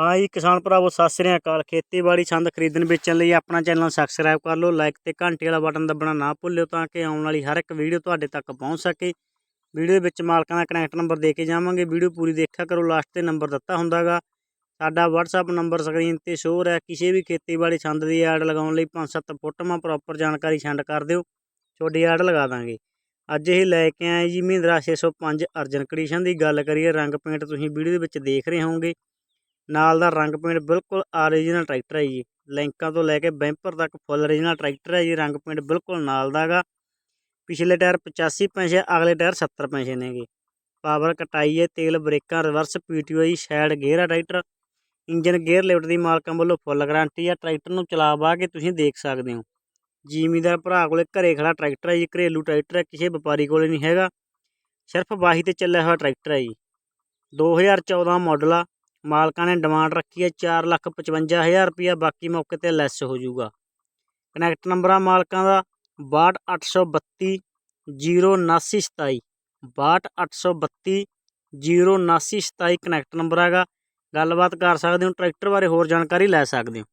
ਹਾਂ ਜੀ, ਕਿਸਾਨ ਭਰਾਵੋ, ਸਤਿ ਸ੍ਰੀ ਅਕਾਲ। ਖੇਤੀਬਾੜੀ ਸੰਦ ਖਰੀਦਣ ਵੇਚਣ ਲਈ ਆਪਣਾ ਚੈਨਲ ਸਬਸਕ੍ਰਾਈਬ ਕਰ ਲਓ ਲਾਈਕ ਤੇ ਘੰਟੀ ਵਾਲਾ ਬਟਨ ਦੱਬਣਾ ਨਾ ਭੁੱਲਿਓ ਤਾਂ ਕਿ ਆਉਣ ਵਾਲੀ ਹਰ ਇੱਕ ਵੀਡੀਓ ਤੁਹਾਡੇ ਤੱਕ ਪਹੁੰਚ ਸਕੇ। ਵੀਡੀਓ ਦੇ ਵਿੱਚ ਮਾਲਕਾਂ ਦਾ ਕਨੈਕਟ ਨੰਬਰ ਦੇ ਕੇ ਜਾਵਾਂਗੇ। ਵੀਡੀਓ ਪੂਰੀ ਦੇਖਿਆ ਕਰੋ ਲਾਸਟ ਤੇ ਨੰਬਰ ਦਿੱਤਾ ਹੁੰਦਾਗਾ। ਸਾਡਾ WhatsApp ਨੰਬਰ ਸਕਰੀਨ ਤੇ ਸ਼ੋਅ ਹੈ ਕਿਸੇ ਵੀ ਖੇਤੀਬਾੜੀ ਸੰਦ ਦੀ ਐਡ ਲਗਾਉਣ ਲਈ 5-7 ਫੋਟੋਆਂ ਪ੍ਰੋਪਰ ਜਾਣਕਾਰੀ ਸੈਂਡ ਕਰ ਦਿਓ। ਤੁਹਾਡੀ ਐਡ ਲਗਾ ਦਾਂਗੇ। ਅੱਜ ਇਹ ਲੈ ਕੇ ਆਏ ਜੀ ਮਹਿੰਦਰਾ 605 ਅਰਜਨ ਕੰਡੀਸ਼ਨ ਦੀ। ਗੱਲ ਕਰੀਏ, ਰੰਗ ਪੇਂਟ ਤੁਸੀਂ ਵੀਡੀਓ ਦੇ ਵਿੱਚ ਦੇਖ ਰਹੇ ਹੋਵੋਗੇ। ਨਾਲ ਦਾ ਰੰਗ ਪੇਂਟ ਬਿਲਕੁਲ ਓਰੀਜਨਲ ਟਰੈਕਟਰ ਹੈ ਜੀ। ਲੈਂਕਾਂ ਤੋਂ ਲੈ ਕੇ ਬੈਂਪਰ ਤੱਕ ਫੁੱਲ ਓਰੀਜਨਲ ਟਰੈਕਟਰ ਹੈ ਜੀ। ਰੰਗ ਪੇਂਟ ਬਿਲਕੁਲ ਨਾਲ ਦਾ ਹੈਗਾ। ਪਿਛਲੇ ਟਾਇਰ 85 ਪੈਸੇ, ਅਗਲੇ ਟਾਇਰ 70 ਪੈਸੇ ਨੇਗੇ ਪਾਵਰ ਕਟਾਈ ਹੈ, ਤੇਲ ਬ੍ਰੇਕਾਂ, ਰਿਵਰਸ, ਪੀਟੀਓ ਜੀ, ਸਾਈਡ ਗੇਅਰ ਆ ਟਰੈਕਟਰ ਇੰਜਨ ਗੇਅਰ ਲਿਫਟ ਦੀ ਮਾਲਕਾਂ ਵੱਲੋਂ ਫੁੱਲ ਗਾਰੰਟੀ ਆ ਟਰੈਕਟਰ ਨੂੰ ਚਲਾ ਬਾ ਕੇ ਤੁਸੀਂ ਦੇਖ ਸਕਦੇ ਹੋ। ਜ਼ਿਮੀਦਾਰ ਭਰਾ ਕੋਲੇ ਘਰੇ ਖੜਾ ਟਰੈਕਟਰ ਹੈ ਜੀ। ਘਰੇਲੂ ਟਰੈਕਟਰ ਹੈ, ਕਿਸੇ ਵਪਾਰੀ ਕੋਲੇ ਨਹੀਂ ਹੈਗਾ। ਸਿਰਫ ਵਾਹੀ ਤੇ ਚੱਲਿਆ ਹੋਇਆ ਟਰੈਕਟਰ ਹੈ ਜੀ। 2014 ਮਾਡਲ ਆ। ਮਾਲਕਾਂ ਨੇ ਡਿਮਾਂਡ ਰੱਖੀ ਹੈ 455000 ਰੁਪਇਆ, ਬਾਕੀ ਮੌਕੇ ਤੇ ਲੈਸ ਹੋ ਜਾਊਗਾ। ਕਨੈਕਟ ਨੰਬਰ ਆ ਮਾਲਕਾਂ ਦਾ 62832 07927 62832 07927 ਕਨੈਕਟ ਨੰਬਰ ਹੈਗਾ। ਗੱਲਬਾਤ ਕਰ ਸਕਦੇ ਹੋ, ਟਰੈਕਟਰ ਬਾਰੇ ਹੋਰ ਜਾਣਕਾਰੀ ਲੈ ਸਕਦੇ ਹੋ।